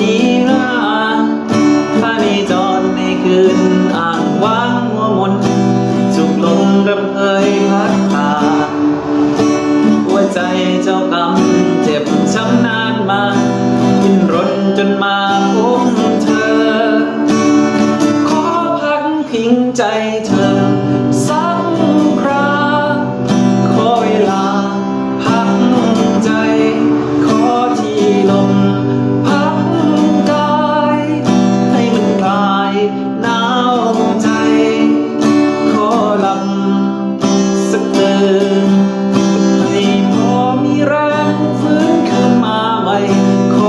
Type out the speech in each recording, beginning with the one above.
นิรันดร์พระนิจรในคืนอ่างว้างมัวมนจุกลมรำเพยพัดผ่านหัวใจเจ้ากรรมเจ็บช้ำนานมาดิ้นรนจนมาพบเธอ ขอพักพิงใจเธอ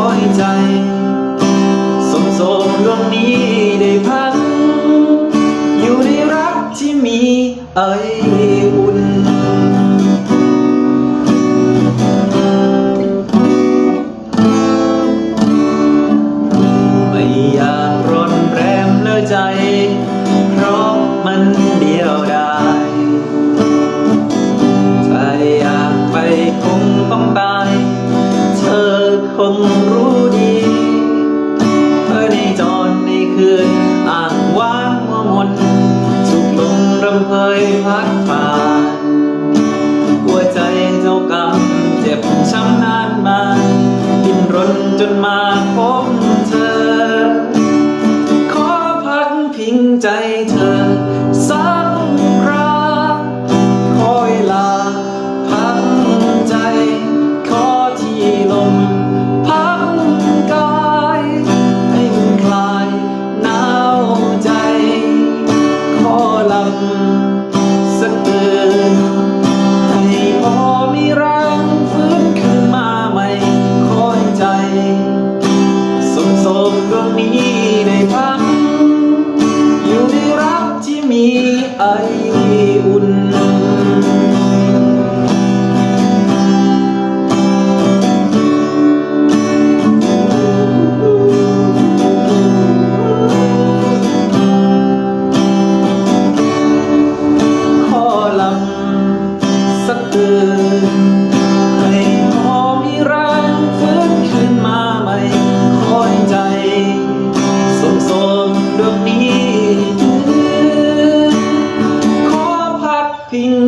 อให้ใจ สมโสมดวงนี้ได้พัก อยู่ในรักที่มีไออุ่นไม่อยากร้อนแรมเลอใจ เพราะมันเดียวดาย คงรู้ดีเธอในจอนในคืน สักเตือนให้พอมีแรงฟื้นขึ้นมาใหม่คอยใจสมสมดวงนี้ได้พักอยู่ในรักที่มีไออุ่น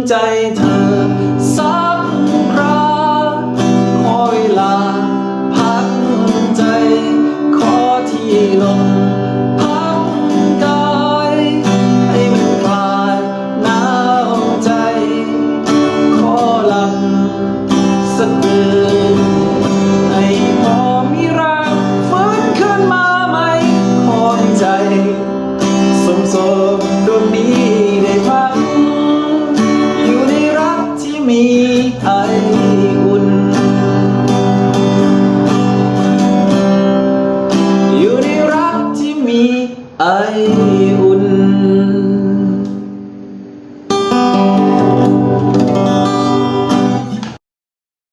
ใจเธอ